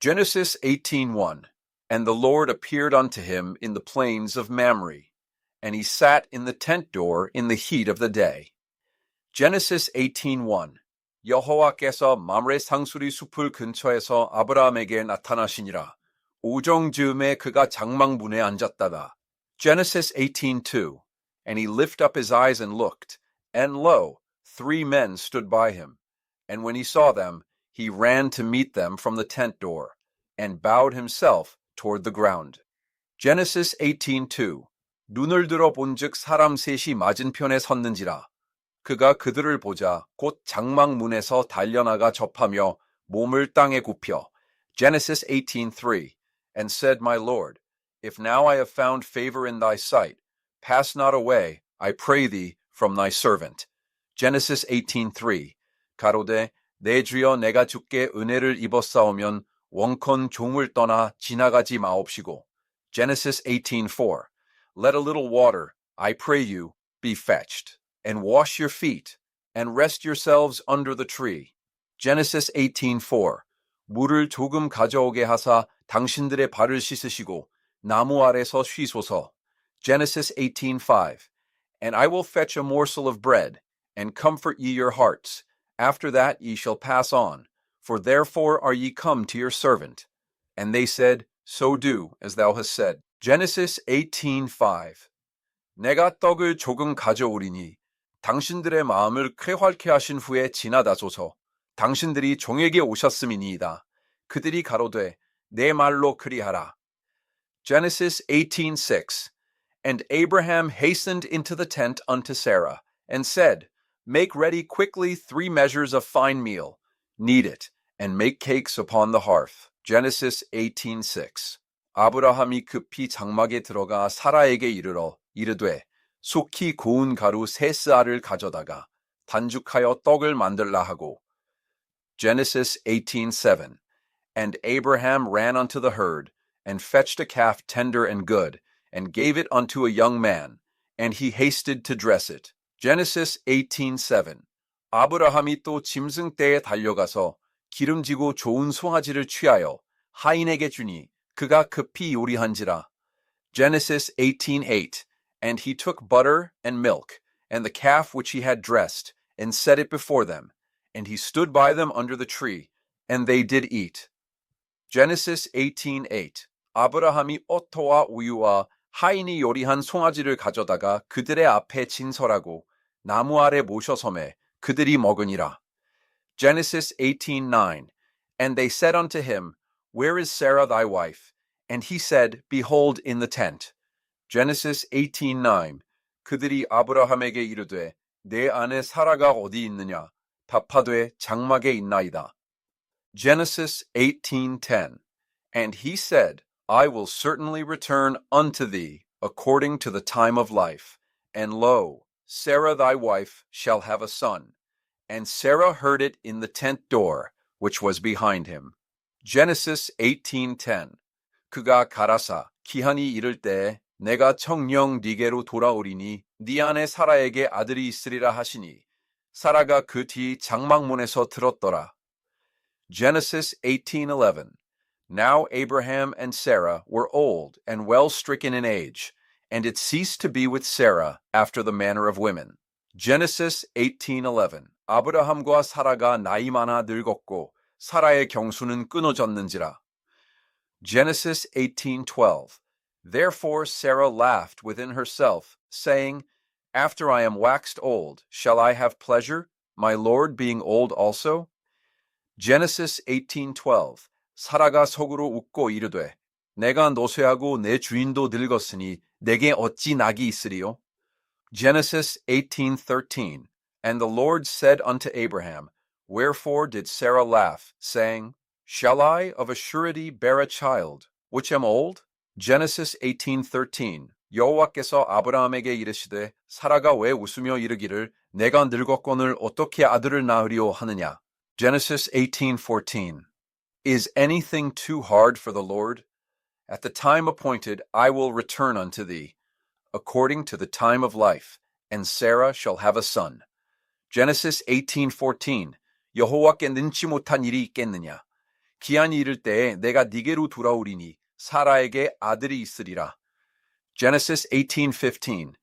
Genesis 18:1 And the Lord appeared unto him in the plains of Mamre, and he sat in the tent door in the heat of the day. Genesis 18:1 여호와께서 mamre 상수리 숲을 근처에서 아브라함에게 나타나시니라. 오정 즈음에 그가 장막문에 앉았다가. Genesis 18:2 And he lifted up his eyes and looked, and lo, three men stood by him. And when he saw them, he ran to meet them from the tent door, and bowed himself toward the ground. Genesis 18:2 눈을 들어 본즉 사람 셋이 맞은편에 섰는지라 그가 그들을 보자 곧 장막문에서 달려나가 접하며 몸을 땅에 굽혀 Genesis 18:3 and said my lord if now I have found favor in thy sight pass not away I pray thee from thy servant Genesis 18:3 가로되 내 주여 내가 주께 은혜를 입었사오면 원컨 종을 떠나 지나가지 마옵시고 Genesis 18:4 Let a little water I pray you be fetched and wash your feet and rest yourselves under the tree Genesis 18:4 물을 조금 가져오게 하사 당신들의 발을 씻으시고 나무 아래서 쉬소서 Genesis 18:5 And I will fetch a morsel of bread and comfort ye your hearts after that ye shall pass on, for therefore are ye come to your servant. And they said, So do, as thou hast said. Genesis 18:5 내가 떡을 조금 가져오리니 당신들의 마음을 쾌활케 하신 후에 지나다소서. 당신들이 종에게 오셨음이니이다. 그들이 가로되 내 말로 그리하라. Genesis 18:6 And Abraham hastened into the tent unto Sarah and said, Make ready quickly three measures of fine meal, knead it, and make cakes upon the hearth. Genesis 18:6. 아브라함이 급히 장막에 들어가 사라에게 이르러 이르되 속히 고운 가루 세 스아를 가져다가 단죽하여 떡을 만들라 하고. Genesis 18:7. And Abraham ran unto the herd and fetched a calf tender and good and gave it unto a young man, and he hasted to dress it. Genesis 18:7 아브라함이 또 짐승 떼에 달려가서 기름지고 좋은 송아지를 취하여 하인에게 주니 그가 급히 요리한지라. Genesis 18:8 And he took butter and milk and the calf which he had dressed and set it before them and he stood by them under the tree and they did eat. Genesis 18:8 아브라함이 오토와 우유와 하인이 요리한 송아지를 가져다가 그들의 앞에 진설하고 나무 아래 모셔섬에 그들이 먹으니라. Genesis 18:9 And they said unto him, Where is Sarah thy wife? And he said, Behold in the tent. Genesis 18:9 그들이 아브라함에게 이르되 내 아내 사라가 어디 있느냐? 답하되 장막에 있나이다. Genesis 18:10 And he said, I will certainly return unto thee according to the time of life. And lo, Sarah thy wife shall have a son. And Sarah heard it in the tent door, which was behind him. Genesis 18:10 그가 가라사 기한이 이를 때에 내가 청령 네게로 돌아오리니 네 안에 사라에게 아들이 있으리라 하시니 사라가 그 뒤 장막문에서 들었더라. Genesis 18:11 Now Abraham and Sarah were old and well stricken in age, and it ceased to be with Sarah after the manner of women. Genesis 18:11 아브라함과 사라가 나이 많아 늙었고 사라의 경수는 끊어졌는지라. Genesis 18:12 Therefore Sarah laughed within herself, saying, After I am waxed old, shall I have pleasure, my Lord being old also? Genesis 18:12 사라가 속으로 웃고 이르되 내가 노쇠하고 내 주인도 늙었으니 내게 어찌 낙이 있으리요? Genesis 18:13 And the Lord said unto Abraham, Wherefore did Sarah laugh, saying, Shall I of a surety bear a child, which am old? Genesis 18:13 여호와께서 아브라함에게 이르시되 사라가 왜 웃으며 이르기를 내가 늙었거늘 어떻게 아들을 낳으리오 하느냐? Genesis 18:14 Is anything too hard for the Lord? At the time appointed I will return unto thee, according to the time of life, and Sarah shall have a son. Genesis 18:14 여호와께 능치 못한 일이 있겠느냐? 기한이 이를 때에 내가 니게로 돌아오리니 사라에게 아들이 있으리라. Genesis 18:15.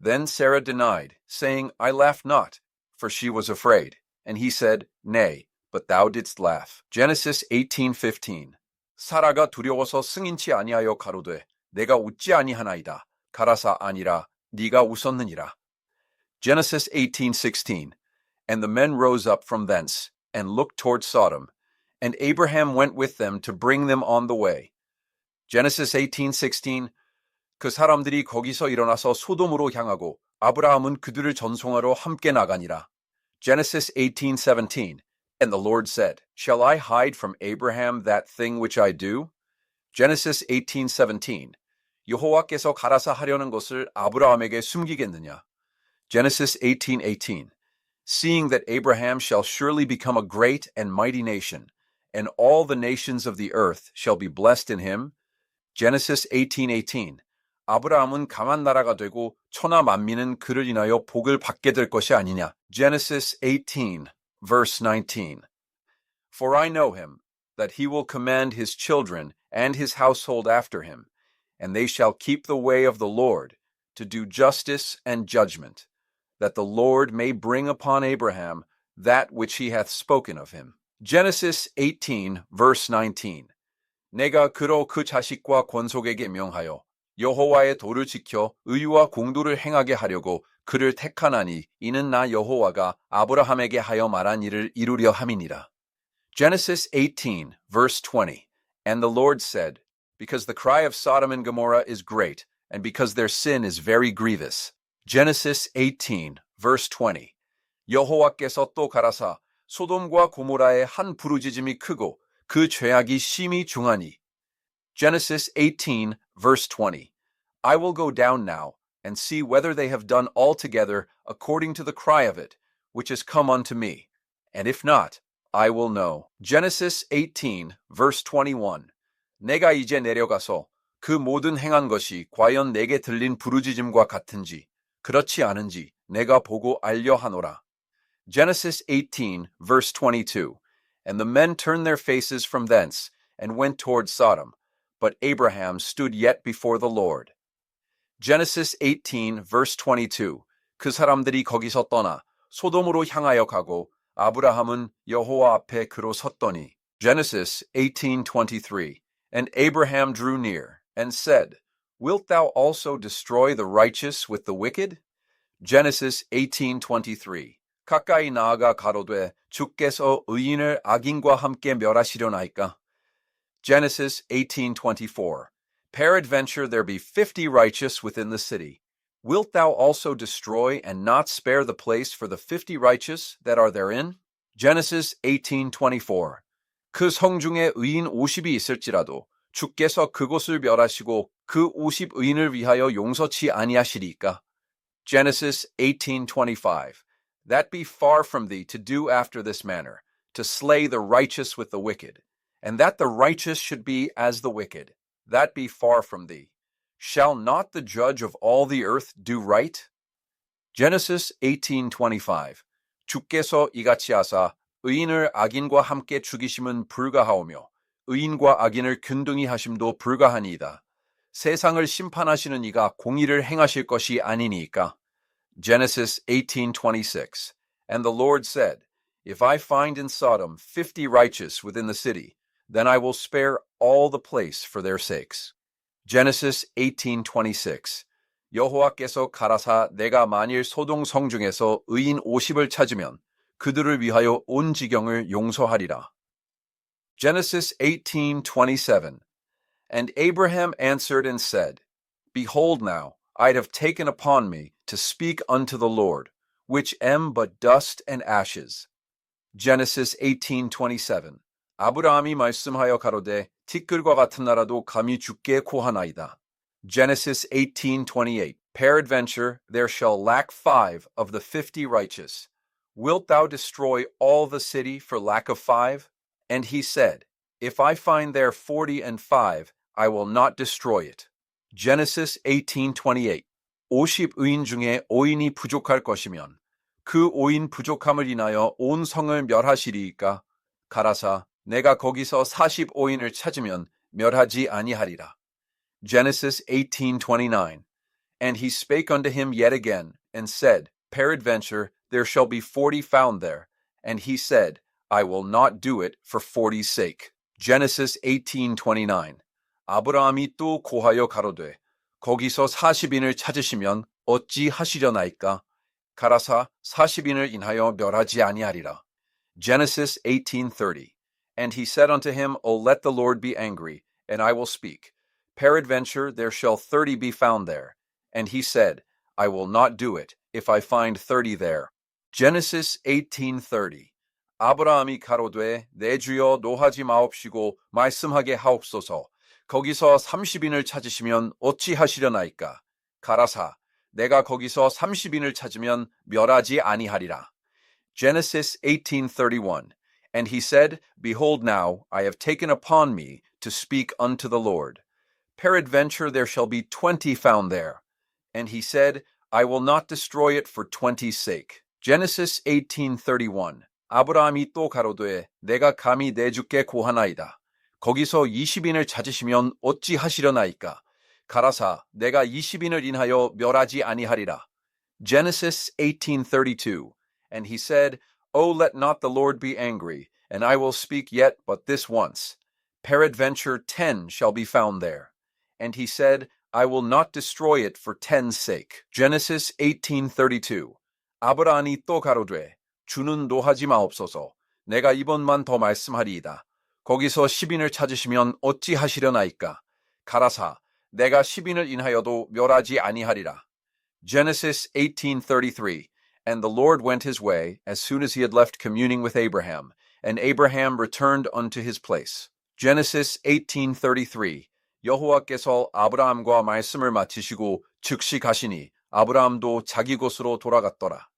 Then Sarah denied, saying, I laughed not, for she was afraid. And he said, Nay, but thou didst laugh. Genesis 18:15. 사라가 두려워서 승인치 아니하여 가로되 내가 웃지 아니하나이다. 가라사 아니라 네가 웃었느니라. Genesis 18:16. And the men rose up from thence and looked toward Sodom, and Abraham went with them to bring them on the way. Genesis 18:16. 그 사람들이 거기서 일어나서 소돔으로 향하고 아브라함은 그들을 전송하러 함께 나가니라. Genesis 18:17. And the Lord said, Shall I hide from Abraham that thing which I do? Genesis 18:17. 여호와께서 가라사 하려는 것을 아브라함에게 숨기겠느냐? Genesis 18:18. Seeing that Abraham shall surely become a great and mighty nation, and all the nations of the earth shall be blessed in him. Genesis 18:18. 아브라함은 강한 나라가 되고 천하 만민은 그를 인하여 복을 받게 될 것이 아니냐. Genesis 18 verse 19. For I know him that he will command his children and his household after him, and they shall keep the way of the Lord to do justice and judgment, that the Lord may bring upon Abraham that which he hath spoken of him. Genesis 18 verse 19. 내가 그로 그 자식과 권속에게 명하여 여호와의 도를 지켜 의와 공도를 행하게 하려고 그를 택하나니 이는 나 여호와가 아브라함에게 하여 말한 일을 이루려 함이니라. Genesis 18 verse 20. And the Lord said, Because the cry of Sodom and Gomorrah is great, and because their sin is very grievous. Genesis 18 verse 20. 여호와께서 또 가라사 소돔과 고모라의 한 부르짖음이 크고 그 죄악이 심히 중하니. Genesis 18 verse 20. I will go down now and see whether they have done altogether according to the cry of it, which has come unto me. And if not, I will know. Genesis 18 verse 21. 내가 이제 내려가서 그 모든 행한 것이 과연 내게 들린 부르짖음과 같은지 그렇지 않은지 내가 보고 알려 하노라. Genesis 18 verse 22. And the men turned their faces from thence and went toward Sodom, but Abraham stood yet before the Lord. Genesis 18 verse 22. 그 사람들이 거기서 떠나 소돔으로 향하여 가고 아브라함은 여호와 앞에 그로 섰더니 Genesis 18:23 And Abraham drew near and said, Wilt thou also destroy the righteous with the wicked? Genesis 18:23 가까이 나아가 가로되 주께서 의인을 악인과 함께 멸하시려나이까 Genesis 18:24 Peradventure there be fifty righteous within the city. Wilt thou also destroy and not spare the place for the fifty righteous that are therein? Genesis 18:24. 그 성중에 의인 50이 있을지라도 주께서 그곳을 멸하시고 그 50 의인을 위하여 용서치 아니하시리까? Genesis 18:25. That be far from thee to do after this manner, to slay the righteous with the wicked, and that the righteous should be as the wicked. That be far from thee. Shall not the judge of all the earth do right? Genesis 18:25. 주께서 이같이 하사 의인을 악인과 함께 죽이심은 불가하오며 의인과 악인을 균등히 하심도 불가하니이다. 세상을 심판하시는 이가 공의를 행하실 것이 아니니까. Genesis 18:26. And the Lord said, If I find in Sodom fifty righteous within the city, then I will spare all the place for their sakes. Genesis 18:26. 여호와께서 가라사 내가 만일 소동 성중에서 의인 50을 찾으면 그들을 위하여 온 지경을 용서하리라. Genesis 18:27. And Abraham answered and said, Behold now, I'd have taken upon me to speak unto the Lord, which am but dust and ashes. Genesis 18:27. 아브라함이 말씀하여 가로되 티끌과 같은 나라도 감히 죽게 고하나이다. Genesis 18:28. Peradventure there shall lack five of the fifty righteous. Wilt thou destroy all the city for lack of five? And he said, If I find there forty and five, I will not destroy it. Genesis 18:28. 50 의인 중에 5인이 부족할 것이면 그 5인 부족함을 인하여 온 성을 멸하시리이까 가라사 내가 거기서 45인을 찾으면 멸하지 아니하리라. Genesis 18:29. And he spake unto him yet again, and said, Peradventure there shall be forty found there. And he said, I will not do it for forty's sake. Genesis 18:29. 아브라함이 또 고하여 가로되 거기서 40인을 찾으시면 어찌 하시려나이까? 가라사 40인을 인하여 멸하지 아니하리라. Genesis 18:30. And he said unto him, O let the Lord be angry, and I will speak. Peradventure there shall thirty be found there. And he said, I will not do it, if I find thirty there. Genesis 18:30. 아브라함이 가로되 내 주여 노하지 마옵시고 말씀하게 하옵소서. 거기서 30인을 찾으시면 어찌 하시려나이까? 가라사 내가 거기서 30인을 찾으면 멸하지 아니하리라. Genesis 18:31. And he said, Behold now, I have taken upon me to speak unto the Lord. Peradventure there shall be twenty found there. And he said, I will not destroy it for twenty's sake. Genesis 18:31. 아브라함이 또 가로되 내가 감히 내 주께 고하나이다. 거기서 20인을 찾으시면 어찌 하시려나이까? 가라사 내가 20인을 인하여 멸하지 아니하리라. Genesis 18:32. And he said, O let not the Lord be angry, and I will speak yet but this once. Peradventure ten shall be found there. And he said, I will not destroy it for ten's sake. Genesis 18:32. 아브라함이 또 가로되 주는 노하지 마옵소서. 내가 이번만 더 말씀하리이다. 거기서 10인을 찾으시면 어찌 하시려나이까? 가라사 내가 10인을 인하여도 멸하지 아니하리라. Genesis 18:33. And the Lord went his way as soon as he had left communing with Abraham, and Abraham returned unto his place. Genesis 18:33. 여호와께서 아브라함과 말씀을 마치시고 즉시 가시니 아브라함도 자기 곳으로 돌아갔더라.